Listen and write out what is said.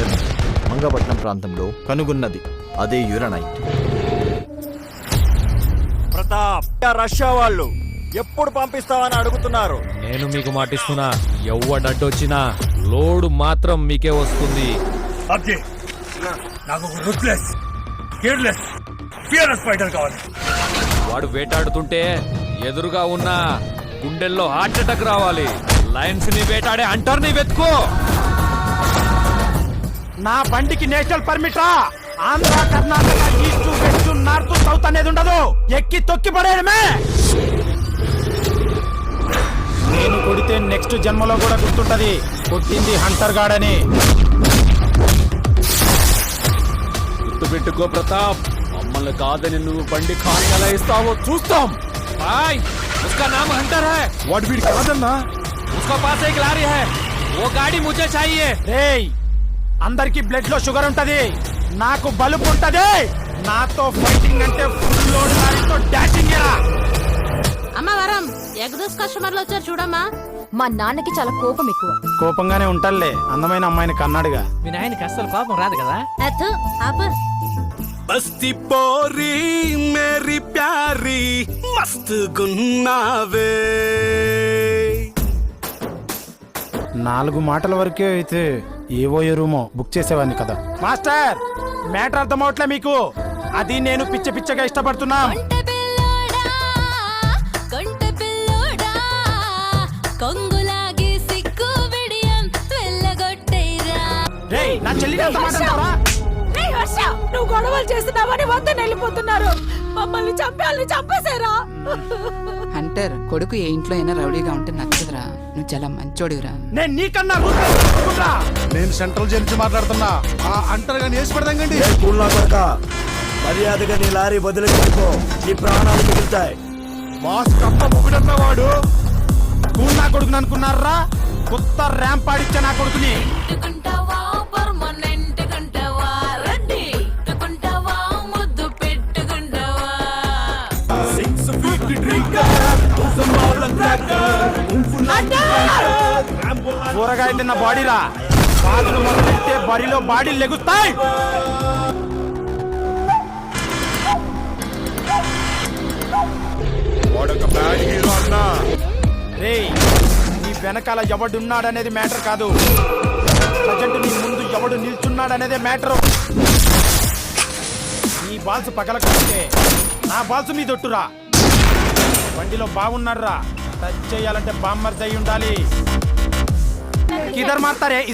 హంటర్ని మంగపట్నం ప్రాంతంలో కనుగొన్నది అదే యురనైట్ ప్రతాప్ రష్యా వాళ్ళు ఎప్పుడు పంపిస్తావని అడుగుతున్నారు? నేను మీకు మాటిస్తున్నా ఎవ్వడడ్డొచ్చినా లోడు మాత్రం మీకే వస్తుంది. అబ్జీ నాకు ఒక రుత్లెస్ కేర్లెస్ ఫియర్లెస్ ఫైటర్ కావాలి. వాడు వేటాడుతుంటే ఎదురుగా ఉన్న గుండెల్లో హార్ట్ అటాక్ రావాలి. లయన్స్ని వేటాడే అంటర్ని వెతుకో. నా బండికి national పర్మిటా Andhra Karnataka east west north south అనేది ఉండదు ఎక్కి తొక్కి పడేయడమే నేను కొడితే నెక్స్ట్ జన్మలో కూడా గుర్తుంటది కొట్టింది హంటర్ గాడని గుర్తుపెట్టుకో ప్రతాప్ మమ్మల్ని కాదని నువ్వు బండి ఖాన్ ఎలా ఇస్తావో చూస్తాం బాయ్ उसका नाम हंटर है వాడు వీడి కాదన్నా उसका पास एक लारी है वो गाड़ी मुझे चाहिए రేయ్ అందరికి బ్లడ్లో షుగర్ ఉంటది. నాకు బలుపు ఉంటది. నాతో ఫైటింగ్ అంటే ఫుల్ లోడ్ లారీతో డాషింగ్ అమ్మ వరం. ఎగ్దోస్ కస్టమర్లు వచ్చారు చూడమ్మా. మా నాన్నకి చాలా కోపం ఎక్కువ. కోపంగానే ఉంటాలే అందమైన అమ్మాయిని కన్నాడుగా. వినాయనికి అస్సలు కోపం రాదు కదా? అత్తు ఆపు. బస్తి పోరి మేరీ ప్యారీ మస్త్ గున్నావే. నాలుగు మాటల వరకే అయితే ఏవో రూమో బుక్ చేసేవాడిని కదా. మాస్టర్ మ్యాటర్ అర్థమవట్లే మీకు. అది నేను పిచ్చ పిచ్చగా ఇష్టపడుతున్నా. నా చెల్లి? నువ్వు గొడవలు చేస్తున్నావని వద్దని వెళ్ళిపోతున్నారు మమ్మల్ని చంపాలని చంపేశారా? హంటర్ కొడుకు ఏ ఇంట్లో అయినా రౌడీగా ఉంటే నచ్చదురా. నువ్వు చాలా మంచోడివిరా. నేను నీకన్నా. నేను సెంట్రల్ జైలు నుంచి మాట్లాడుతున్నా. ఆ అంటారు కానీ వేసి పెడదాం కండి. కూల్నా కొడక మర్యాదగా నీ లారీ వదిలిపెట్టుకో నీ ప్రాణాలు మిగులుతాయి. బాస్ కప్ప ముగుడన్న వాడు. స్కూల్ నా కొడుకుని అనుకున్నారా? కొత్త ర్యాంప్ ఆడిచ్చే నా కొడుకుని. కూరగాయ తిన్న బాడీరా బాధలు మొదలెట్టే బరిలో బాడీలు లెగుస్తాయి. రేయ్ నీ వెనకాల ఎవడున్నాడనేది మ్యాటర్ కాదు. ప్రజెంట్ నీ ముందు ఎవడు నిల్చున్నాడనేదే మ్యాటర్. నీ బాల్స్ పగలకపోతే నా బాల్స్ మీ దొట్టురా. బండిలో బాగున్నారా టచ్ చేయాలంటే బామ్మర్ అయి ఉండాలి కిదర్ మాత్తారే